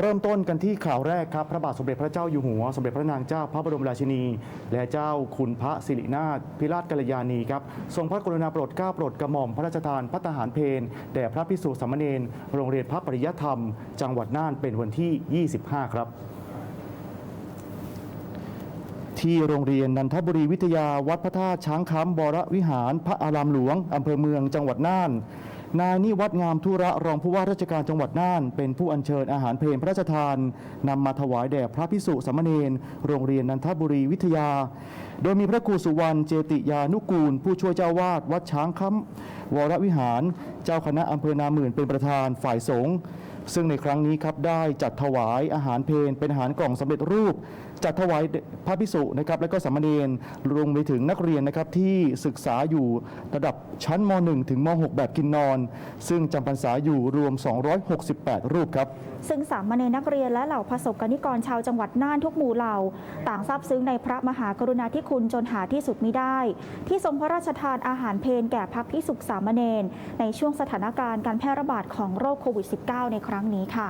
เริ่มต้นกันที่ข่าวแรกครับพระบาทสมเด็จพระเจ้าอยู่หัว สมเด็จพระนางเจ้าพระบรมราชินี และเจ้าคุณพระสิรินาถพิราชกัลยาณีครับทรงพระกรุณาโปรดเกล้าโปรดกระหม่อมพระราชทานพระทหารเพลแด่พระพิสุสามเณรโรงเรียนพระปริยธรรม จังหวัดน่านเป็นวันที่ 25 ครับที่โรงเรียนนันทบุรีวิทยาวัดพระธาตุช้างคำบรวิหาร พระอารามหลวงอำเภอเมืองจังหวัดน่าน นายนิวัฒน์งามธุระรองผู้ว่าราชการจังหวัดน่าน เป็นผู้อัญเชิญอาหารเพลพระราชทานนำมาถวายแด่พระพิสุสมเณรโรงเรียนนันทบุรีวิทยา โดยมีพระครูสุวรรณเจติยานุกูล ผู้ช่วยเจ้าวาดวัดช้างคำวรวิหาร เจ้าคณะอำเภอนาหมื่นเป็นประธานฝ่ายสงฆ์ ซึ่งในครั้งนี้ครับได้จัดถวายอาหารเพลเป็นอาหารกล่องสำเร็จรูป จัดถวายพระพิสุนะครับและก็สามเณรรวมไปถึงนักเรียนนะครับที่ศึกษาอยู่ระดับชั้นม .1 ถึงม .6 แบบกินนอน ซึ่งจำพรรษาอยู่รวม 268 รูปครับซึ่งสามเณรนักเรียนและเหล่าประสบกนิกรชาวจังหวัดน่านทุกหมู่เหล่า ต่างซาบซึ้งในพระมหากรุณาธิคุณจนหาที่สุดมิได้ ที่ทรงพระราชทานอาหารเพลแก่พระพิสุสามเณรในช่วงสถานการณ์การแพร่ระบาดของโรคโควิด -19 ในครั้งนี้ค่ะ